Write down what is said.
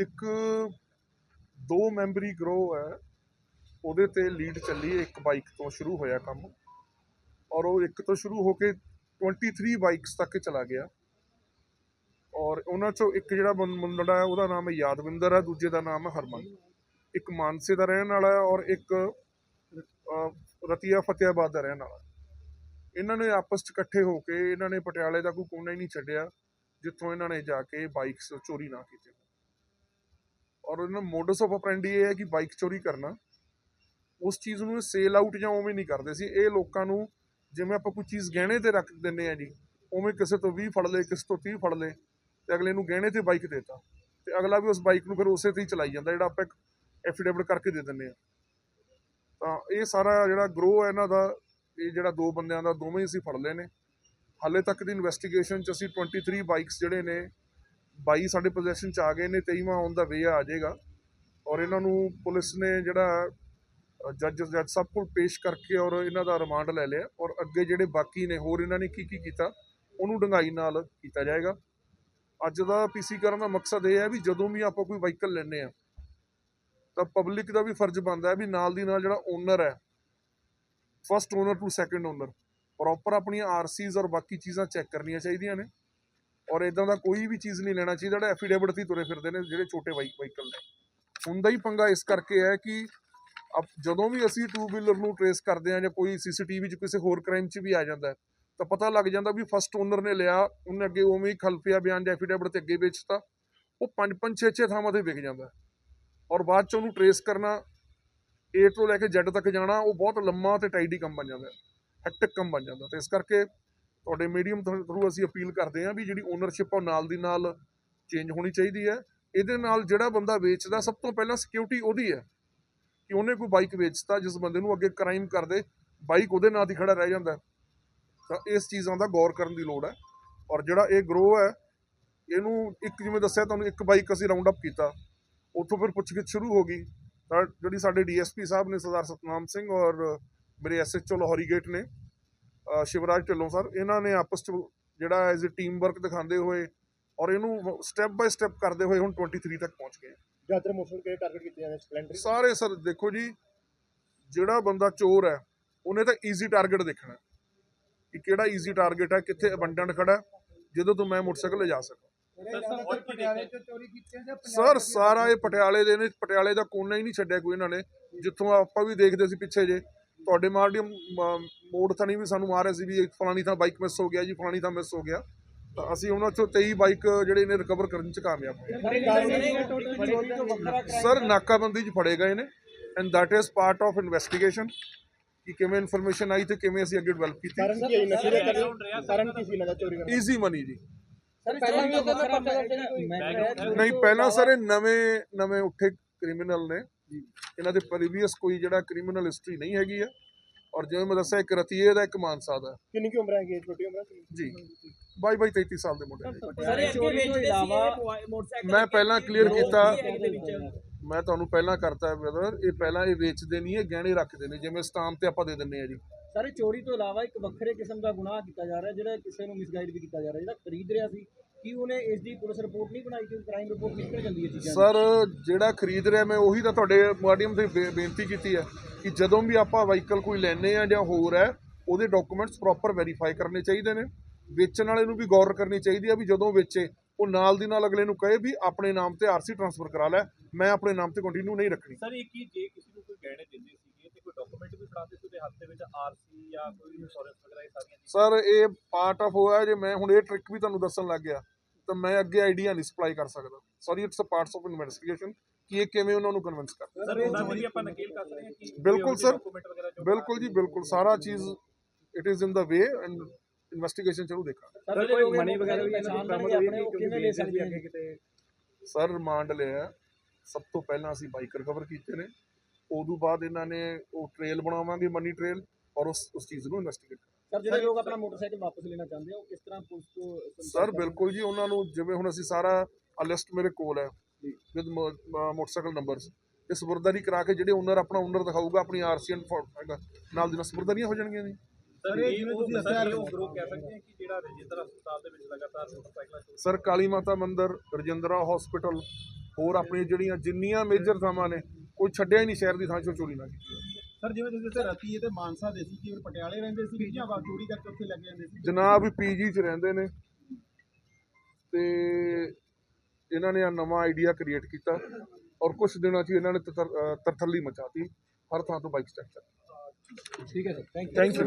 ਇੱਕ, ਦੋ ਮੈਂਬਰੀ ਗਰੋਹ ਹੈ, ਉਹਦੇ ਤੇ ਲੀਡ ਚੱਲੀ ਇੱਕ ਬਾਈਕ ਤੋਂ ਸ਼ੁਰੂ ਹੋਇਆ ਕੰਮ। ਔਰ ਉਹ ਇੱਕ ਤੋਂ ਸ਼ੁਰੂ ਹੋ ਕੇ 23 ਬਾਈਕਸ ਤੱਕ ਚਲਾ ਗਿਆ। ਔਰ ਉਹਨਾਂ ਚੋਂ ਇੱਕ ਜਿਹੜਾ ਮੁੰ- ਮੁੰਡਾ ਹੈ, ਉਹਦਾ ਨਾਮ ਹੈ ਯਾਦਵਿੰਦਰ ਹੈ, ਦੂਜੇ ਦਾ ਨਾਮ ਹੈ ਹਰਮਨ। ਇੱਕ ਮਾਨਸੇ ਦਾ ਰਹਿਣ ਵਾਲਾ ਹੈ ਔਰ ਇੱਕ ਰਤੀਆ ਫਤਿਆਬਾਦ ਦਾ ਰਹਿਣ ਵਾਲਾ ਇਹਨਾਂ ਨੇ ਆਪਸ ਚ ਇਕੱਠੇ ਹੋ ਕੇ, ਇਹਨਾਂ ਨੇ ਪਟਿਆਲੇ ਦਾ ਕੋਈ ਕੋਨਾ ਹੀ ਨਹੀਂ ਛੱਡਿਆ, ਜਿੱਥੋਂ ਇਹਨਾਂ ਨੇ ਜਾ ਕੇ ਬਾਈਕਸ ਚੋਰੀ ਨਾ ਕੀਤੇ। ਔਰ ਇਹਨਾਂ ਮੋਡਸ ਆਫ ਆਪਰੈਂਡੀ ਇਹ ਹੈ ਕਿ ਬਾਈਕ ਚੋਰੀ ਕਰਨਾ। ਉਸ ਚੀਜ਼ ਨੂੰ ਸੇਲ ਆਊਟ ਜਾਂ ਉਵੇਂ ਨਹੀਂ ਕਰਦੇ ਸੀ। ਇਹ ਲੋਕਾਂ ਨੂੰ ਜਿਵੇਂ ਆਪਾਂ ਕੋਈ ਚੀਜ਼ ਗਹਿਣੇ ਤੇ ਰੱਖ ਦਿੰਦੇ ਆ ਜੀ, ਉਵੇਂ ਕਿਸੇ ਤੋਂ 20 ਫੜ ਲਏ ਕਿਸੇ ਤੋਂ 30 ਫੜ ਲਏ ਤੇ ਅਗਲੇ ਨੂੰ ਗਹਿਣੇ ਤੇ ਬਾਈਕ ਦੇਤਾ। ਤੇ ਅਗਲਾ ਵੀ ਉਸ ਬਾਈਕ ਨੂੰ ਫਿਰ ਉਸੇ ਤੇ ਹੀ ਚਲਾਈ ਜਾਂਦਾ, ਜਿਹੜਾ ਆਪਾਂ ਇੱਕ ਐਫੀਡੇਵਿਟ ਕਰਕੇ ਦੇ ਦਿੰਦੇ ਆ ਤਾਂ ਇਹ ਸਾਰਾ ਜਿਹੜਾ ਗਰੋਹ ਹੈ ਇਹਨਾਂ ਦਾ, ਇਹ ਜਿਹੜਾ ਦੋ ਬੰਦਿਆਂ ਦਾ, ਦੋਵੇਂ ਹੀ ਅਸੀਂ ਫੜ ਲਏ ਨੇ। ਹਾਲੇ ਤੱਕ ਦੀ ਇਨਵੈਸਟੀਗੇਸ਼ਨ ਚ ਅਸੀਂ 23 ਬਾਈਕਸ ਜਿਹੜੇ ਨੇ 22 ਸਾਡੇ ਪੋਜੀਸ਼ਨ ਚ ਆ ਗਏ ਨੇ 23ਵਾਂ ਔਨ ਦਾ ਵੇ ਆ ਜਾਏਗਾ। ਔਰ ਇਹਨਾਂ ਨੂੰ ਪੁਲਿਸ ਨੇ ਜਿਹੜਾ ਜੱਜ ਜੱਜ ਸਭ ਕੋਲ ਪੇਸ਼ ਕਰਕੇ ਔਰ ਇਹਨਾਂ ਦਾ ਰਿਮਾਂਡ ਲੈ ਲਿਆ। ਔਰ ਅੱਗੇ ਜਿਹੜੇ ਬਾਕੀ ਨੇ, ਹੋਰ ਇਹਨਾਂ ਨੇ ਕੀ ਕੀ ਕੀਤਾ, ਉਹਨੂੰ ਡੰਗਾਈ ਨਾਲ ਕੀਤਾ ਜਾਏਗਾ। ਅੱਜ ਦਾ ਪੀਸੀ ਕਰਨ ਦਾ ਮਕਸਦ ਇਹ ਹੈ ਵੀ ਜਦੋਂ ਵੀ ਆਪਾਂ ਕੋਈ ਵਾਹੀਕਲ ਲੈਂਦੇ ਆ ਤਾਂ ਪਬਲਿਕ ਦਾ ਵੀ ਫਰਜ਼ ਬਣਦਾ ਹੈ ਵੀ ਨਾਲ ਦੀ ਨਾਲ ਜਿਹੜਾ ਓਨਰ ਹੈ first owner to second owner proper ਆਪਣੀਆਂ ਆਰਸੀਜ਼ ਔਰ ਬਾਕੀ ਚੀਜ਼ਾਂ ਚੈੱਕ ਕਰਨੀਆਂ ਚਾਹੀਦੀਆਂ ਨੇ। ਔਰ ਇਦਾਂ ਦਾ ਕੋਈ ਵੀ ਚੀਜ਼ ਨਹੀਂ ਲੈਣਾ ਚਾਹੀਦਾ, ਜਿਹੜਾ ਐਫੀਡੇਵਿਟ ਤੇ ਹੀ ਤੁਰੇ ਫਿਰਦੇ ਨੇ, ਜਿਹੜੇ ਛੋਟੇ ਵਾਹੀਕਲ ਨੇ। ਹੁੰਦਾ ਹੀ ਪੰਗਾ ਇਸ ਕਰਕੇ ਹੈ ਕਿ ਅਬ ਜਦੋਂ ਵੀ ਅਸੀਂ ਟੂ ਵੀਲਰ ਨੂੰ ਟਰੇਸ ਕਰਦੇ ਆ ਜਾਂ ਕੋਈ ਸੀਸੀਟੀਵੀ 'ਚ ਕਿਸੇ ਹੋਰ ਕ੍ਰਾਈਮ 'ਚ ਵੀ ਆ ਜਾਂਦਾ ਤਾਂ ਪਤਾ ਲੱਗ ਜਾਂਦਾ ਵੀ ਫਸਟ ਓਨਰ ਨੇ ਲਿਆ, ਉਹਨੇ ਅੱਗੇ ਉਵੇਂ ਹੀ ਖਲਫੀਆ ਬਿਆਨ ਜਾਂ ਐਫੀਡੇਵਿਟ ਤੇ ਅੱਗੇ ਵੇਚਤਾ, ਉਹ ਪੰਜ ਪੰਜ, ਛੇ ਛੇ ਥਾਵਾਂ ਤੇ ਵਿਕ ਜਾਂਦਾ ਔਰ ਬਾਅਦ 'ਚ ਉਹਨੂੰ ਟਰੇਸ ਕਰਨਾ, A ਤੋਂ ਲੈ ਕੇ Z ਤੱਕ ਜਾਣਾ, ਉਹ ਬਹੁਤ ਲੰਮਾ ਤੇ ਟਾਈਡੀ ਕੰਮ ਬਣ ਜਾਂਦਾ ਹੈਕਟਿਕ ਕੰਮ ਬਣ ਜਾਂਦਾ ਤੇ ਇਸ ਕਰਕੇ ਤੁਹਾਡੇ ਮੀਡੀਅਮ ਥਰੂ ਅਸੀਂ ਅਪੀਲ ਕਰਦੇ ਹਾਂ ਵੀ ਜਿਹੜੀ ਓਨਰਸ਼ਿਪ ਆ ਉਹ ਨਾਲ ਦੀ ਨਾਲ ਚੇਂਜ ਹੋਣੀ ਚਾਹੀਦੀ ਹੈ। ਇਹਦੇ ਨਾਲ ਜਿਹੜਾ ਬੰਦਾ ਵੇਚਦਾ, ਸਭ ਤੋਂ ਪਹਿਲਾਂ ਸਿਕਿਉਰਿਟੀ ਉਹਦੀ ਹੈ ਕਿ ਉਹਨੇ ਕੋਈ ਬਾਈਕ ਵੇਚਤਾ, ਜਿਸ ਬੰਦੇ ਨੂੰ ਅੱਗੇ ਕ੍ਰਾਈਮ ਕਰਦੇ ਬਾਈਕ ਉਹਦੇ ਨਾਂ ਦੀ ਖੜਾ ਰਹਿ ਜਾਂਦਾ। ਤਾਂ ਇਸ ਚੀਜ਼ਾਂ ਦਾ ਗੌਰ ਕਰਨ ਦੀ ਲੋੜ ਹੈ। ਔਰ ਜਿਹੜਾ ਇਹ ਗਰੋ ਹੈ, ਇਹਨੂੰ ਇੱਕ ਜਿਵੇਂ ਦੱਸਿਆ ਤੁਹਾਨੂੰ, ਇੱਕ ਬਾਈਕ ਅਸੀਂ ਰਾਉਂਡ ਅਪ ਕੀਤਾ। ਉੱਥੋਂ ਫਿਰ ਪੁੱਛਗਿੱਛ ਸ਼ੁਰੂ ਹੋ ਗਈ। ਤਾਂ ਜਿਹੜੀ ਸਾਡੇ ਡੀਐਸਪੀ ਸਾਹਿਬ ਨੇ ਸਰਦਾਰ ਸਤਨਾਮ ਸਿੰਘ ਔਰ ਮੇਰੇ ਐਸਐਚਓ ਲਾਹੌਰੀ ਗੇਟ ਨੇ ਸ਼ਿਵਰਾਜ ਢਿੱਲੋਂ ਸਰ ਇਹਨਾਂ ਨੇ ਆਪਸ ਚ ਜਿਹੜਾ ਐਜ਼ ਅ ਟੀਮ ਵਰਕ ਦਿਖਾਉਂਦੇ ਹੋਏ ਔਰ ਇਹਨੂੰ ਸਟੈਪ ਬਾਈ ਸਟੈਪ ਕਰਦੇ ਹੋਏ ਹੁਣ 23 ਤੱਕ ਪਹੁੰਚ ਗਏ। ਜ਼ਿਆਦਾਤਰ ਮੋਟਰਸਾਈਕਲ ਕਿਹੜੇ ਟਾਰਗੇਟ ਕੀਤੇ ਜਾਂਦੇ ਸਪਲੈਂਡਰ ਸਾਰੇ ਸਰ ਦੇਖੋ ਜੀ ਜਿਹੜਾ ਬੰਦਾ ਚੋਰ ਹੈ ਉਹਨੇ ਤਾਂ ਈਜ਼ੀ ਟਾਰਗੇਟ ਦੇਖਣਾ ਕਿ ਕਿਹੜਾ ਈਜ਼ੀ ਟਾਰਗੇਟ ਹੈ ਕਿੱਥੇ ਅਬੰਡੈਂਟ ਖੜਾ ਹੈ, ਜਿਹਦੇ ਤੋਂ ਮੈਂ ਮੋਟਰਸਾਈਕਲ ਲਿਜਾ ਸਕਾਂ ਸਰ ਸਾਰਾ ਇਹ ਪਟਿਆਲੇ ਦੇ ਨੇ ਪਟਿਆਲੇ ਦਾ ਕੋਨਾ ਹੀ ਨਹੀਂ ਛੱਡਿਆ ਕੋਈ ਇਹਨਾਂ ਨੇ। ਜਿੱਥੋਂ ਆਪਾਂ ਵੀ ਦੇਖਦੇ ਸੀ ਪਿੱਛੇ ਜੇ ਤੁਹਾਡੇ ਮਾਰਡੀਅਮ ਮੋੜ ਥਣੀ ਵੀ ਸਾਨੂੰ ਆ ਰਹੇ ਸੀ ਵੀ ਇੱਕ ਫਲਾਣੀ ਥਾਂ ਬਾਈਕ ਮਿਸ ਹੋ ਗਿਆ ਜੀ ਫਲਾਣੀ ਥਾਂ ਮਿਸ ਹੋ ਗਿਆ। ਤਾਂ ਅਸੀਂ ਉਹਨਾਂ ਚੋਂ 23 ਬਾਈਕ ਜਿਹੜੇ ਨੇ ਰਿਕਵਰ ਕਰਨ ਚ ਕਾਮਯਾਬ ਸਰ ਨਾਕਾਬੰਦੀ ਚ ਫੜੇ ਗਏ ਨੇ and that is part of investigation ਕਿ ਕਿਵੇਂ ਇਨਫੋਰਮੇਸ਼ਨ ਆਈ ਤੇ ਕਿਵੇਂ ਅਸੀਂ ਅੱਗੇ ਡਿਵੈਲਪ ਕੀਤੀ। ਕਾਰਨ ਕੀ ਹੈ ਨਸ਼ੇ ਦੇ ਕਾਰਨ ਕਾਰਨ ਕੀ ਸੀ ਇਹਨਾਂ ਦਾ ਚੋਰੀ ਕਰਨ? ਈਜ਼ੀ ਮਨੀ ਜੀ। ਨਹੀਂ ਪਹਿਲਾਂ ਸਰ ਇਹ ਨਵੇਂ ਨਵੇਂ ਉੱਠੇ ਕ੍ਰਿਮੀਨਲ ਨੇ। ਇਹਨਾਂ ਦੇ ਪ੍ਰੀਵੀਅਸ ਕੋਈ ਜਿਹੜਾ ਕ੍ਰਿਮੀਨਲ ਹਿਸਟਰੀ ਨਹੀਂ ਹੈਗੀ ਆ। ਔਰ ਜਿਵੇਂ ਮੈਂ ਦੱਸਿਆ ਇੱਕ ਰਤੀਏ ਦਾ ਇੱਕ ਮਾਨਸਾ ਦਾ। ਕਿੰਨੀ ਕੀ ਉਮਰ ਹੈਗੀ ਛੋਟੀ ਉਮਰ ਜੀ। ਬਾਈ ਬਾਈ 33 ਸਾਲ ਦੇ ਮੁੰਡੇ ਨੇ। ਮੈਂ ਪਹਿਲਾਂ clear ਕੀਤਾ। ਮੈਂ ਤੁਹਾਨੂੰ ਪਹਿਲਾਂ ਕਰਤਾ ਬ੍ਰਦਰ ਇਹ ਪਹਿਲਾਂ ਇਹ ਵੇਚਦੇ ਨਹੀਂ ਇਹ ਗਹਿਣੇ ਰੱਖਦੇ ਨੇ। ਜਿਵੇਂ ਸਟਾਮ ਤੇ ਆਪਾਂ ਦੇ ਦਿੰਨੇ ਆ ਜੀ। ਸਰ ਚੋਰੀ ਤੋਂ ਇਲਾਵਾ ਇੱਕ ਵੱਖਰੇ ਕਿਸਮ ਦਾ ਗੁਨਾਹ ਕੀਤਾ ਜਾ ਰਿਹਾ ਜਿਹੜਾ ਕਿਸੇ ਨੂੰ ਮਿਸਗਾਈਡ ਵੀ ਕੀਤਾ ਜਾ ਰਿਹਾ ਜਿਹੜਾ ਖਰੀਦ ਰਿਹਾ ਸੀ। ਕੀ ਉਹਨੇ ਇਸ ਦੀ ਪੁਲਿਸ ਰਿਪੋਰਟ ਨਹੀਂ ਬਣਾਈ ਕਿ ਕ੍ਰਾਈਮ ਰਿਪੋਰਟ ਨਿਕਲ ਜਾਂਦੀ ਹੈ ਚੀਜ਼ਾਂ ਦੀ? ਸਰ ਜਿਹੜਾ ਖਰੀਦ ਰਿਹਾ ਮੈਂ ਉਹੀ ਤਾਂ ਤੁਹਾਡੇ ਮਾਧਿਅਮ ਤੇ ਬੇ- ਬੇਨਤੀ ਕੀਤੀ ਹੈ ਕਿ ਜਦੋਂ ਵੀ ਆਪਾਂ ਵਾਹੀਕਲ ਕੋਈ ਲੈਨੇ ਆ ਜਾਂ ਹੋਰ ਹੈ ਉਹਦੇ ਡਾਕੂਮੈਂਟਸ ਪ੍ਰੋਪਰ ਵੈਰੀਫਾਈ ਕਰਨੇ ਚਾਹੀਦੇ ਨੇ। ਵੇਚਣ ਵਾਲੇ ਨੂੰ ਵੀ ਗੌਰ ਕਰਨੀ ਚਾਹੀਦੀ ਹੈ ਵੀ ਜਦੋਂ ਵੇਚੇ ਉਹ ਨਾਲ ਦੀ ਨਾਲ ਅਗਲੇ ਨੂੰ ਕਹੇ ਵੀ ਆਪਣੇ ਨਾਮ ਤੇ ਆਰਸੀ ਟ੍ਰਾਂਸਫਰ ਕਰਾ ਲੈ ਮੈਂ ਆਪਣੇ ਨਾਮ ਤੇ ਕੰਟੀਨਿਊ ਨਹੀਂ ਰੱਖਣੀ। ਸਰ ਇਹ ਕੀ ਜੇ ਕਿਸੇ ਨੂੰ ਕੋਈ ਗਹਿਣੇ ਦਿੰਦੇ ਸੀਗੇ ਤੇ ਕੋਈ ਡਾਕੂਮੈਂਟ ਵੀ ਫੜਾਉਂਦੇ ਸੀ ਉਹਦੇ ਹੱਥ ਦੇ ਵਿੱਚ ਆਰਸੀ ਜਾਂ ਕੋਈ ਇੰਸ਼ੋਰੈਂਸ ਵਗੈਰਾ ਇਹ ਸਾਰੀਆਂ ਚੀਜ਼ਾਂ? ਸਰ ਇਹ ਪਾਰਟ ਆਫ ਹੋਇਆ ਜੇ ਮੈਂ ਹੁਣ ਇਹ ਟ੍ਰਿਕ ਵੀ ਤੁਹਾਨੂੰ ਦੱਸਣ ਲੱਗ ਗਿਆ। ਤਾਂ ਮੈਂ ਅੱਗੇ ਆਈਡੀਆ ਨਹੀਂ ਸਪਲਾਈ ਕਰ ਸਕਦਾ। Sorry it's a parts of investigation ਕਿ ਇਹ ਕਿਵੇਂ ਉਹਨਾਂ ਨੂੰ ਕਨਵਿੰਸ ਕਰਦਾ ਸਰ ਉਹਨਾਂ ਦੀ ਆਪਾਂ ਨਕੇਲ ਕਰ ਸਕਦੇ ਹਾਂ ਕਿ ਬਿਲਕੁਲ ਜੋ ਬਿਲਕੁਲ ਜੀ ਬਿਲਕੁਲ। ਸਾਰਾ ਚੀਜ਼ it is in the way and investigation ਚਲੋ ਦੇਖਾਂਗੇ। ਸਰ ਕੋਈ ਮਨੀ ਵਗੈਰਾ ਵੀ ਇਹਨਾਂ ਦੀ ਆਪਣੇ ਉਹ ਕਿਵੇਂ ਲੈ ਸਕਦੇ ਸਰ ਰਿਮਾਂਡ ਲਿਆ ਸਭ ਤੋਂ ਪਹਿਲਾਂ ਅਸੀਂ ਬਾਈਕ ਰਿਕਵਰ ਕੀਤੇ ਨੇ। ਉਦੋਂ ਬਾਅਦ ਇਹਨਾਂ ਨੇ ਉਹ ਟ੍ਰੇਲ ਬਣਾਵਾਂਗੇ ਮਨੀ ਟ੍ਰੇਲ ਔਰ ਉਸ ਉਸ ਚੀਜ਼ ਨੂੰ ਇਨਵੈਸਟੀਗੇਟ ਸਰ ਜਿਹੜੇ ਲੋਕ ਆਪਣਾ ਮੋਟਰਸਾਈਕਲ ਵਾਪਸ ਲੈਣਾ ਚਾਹੁੰਦੇ ਆ ਉਹ ਕਿਸ ਤਰ੍ਹਾਂ ਪੁਲਿਸ ਤੋਂ ਸੰਪਰਕ ਸਰ ਕਰਦੇ? ਬਿਲਕੁਲ ਜੀ ਉਹਨਾਂ ਨੂੰ ਜਿਵੇਂ ਹੁਣ ਅਸੀਂ ਸਾਰਾ ਲਿਸਟ ਮੇਰੇ ਕੋਲ ਹੈ ਵਿਦ ਮੋਟਰਸਾਈਕਲ ਨੰਬਰਸ ਇਹ ਸਪੁਰਦਾਰੀ ਕਰਾ ਕੇ ਜਿਹੜੇ ਓਨਰ ਆਪਣਾ ਓਨਰ ਦਿਖਾਊਗਾ ਆਪਣੀ ਆਰਸੀ ਐਂਡ ਨਾਲ ਦੀ ਨਾਲ ਹੋ ਜਾਣਗੀਆਂ ਜੀ ਸਰ ਇਹ ਉਹ ਸਰ ਇਹ ਉਹ ਗਰੁੱਪ ਕਹਿ ਸਕਦੇ ਹਾਂ ਕਿ ਜਿਹੜਾ ਰਜਿੰਦਰ ਹਸਪਤਾਲ ਦੇ ਵਿੱਚ ਲਗਾਤਾਰ ਮੋਟਰਸਾਈਕਲਾਂ ਚੋਰੀ ਸਰ ਕਾਲੀ ਮਾਤਾ ਮੰਦਿਰ ਰਜਿੰਦਰਾ ਹਸਪੀਟਲ ਹੋਰ ਆਪਣੀਆਂ ਜਿਹੜੀਆਂ ਜਿੰਨੀਆਂ ਮੇਜਰ ਥਾਵਾਂ ਨੇ ਕੋਈ ਛੱਡਿਆ ਹੀ ਨਹੀਂ ਸ਼ਹਿਰ ਦੀ ਥਾਂ 'ਚੋਂ ਚੋਰੀ ਨਾ ਕੀਤੀ। ਸਰ ਜਿਵੇਂ ਤੁਸੀਂ ਦੱਸਿਆ ਰਾਤੀ ਤੇ ਮਾਨਸਾ ਦੇ ਸੀ ਕਿ ਪਟਿਆਲੇ ਰਹਿੰਦੇ ਸੀ ਜਾਂ ਵਾ ਚੋਰੀ ਕਰਕੇ ਉੱਥੇ ਲੱਗ ਜਾਂਦੇ ਸੀ? ਜਨਾਬ ਪੀਜੀ 'ਚ ਰਹਿੰਦੇ ਨੇ। ਤੇ ਇਹਨਾਂ ਨੇ ਆ ਨਵਾਂ ਆਈਡੀਆ ਕ੍ਰੀਏਟ ਕੀਤਾ ਔਰ ਕੁਝ ਦਿਨਾਂ 'ਚ ਹੀ ਇਹਨਾਂ ਨੇ ਤਰਥੱਲੀ ਮਚਾਤੀ। ਹਰ ਥਾਂ ਤੋਂ ਬਾਈਕ ਸਟੈਕ ਠੀਕ ਹੈ ਸਰ ਥੈਂਕ ਯੂ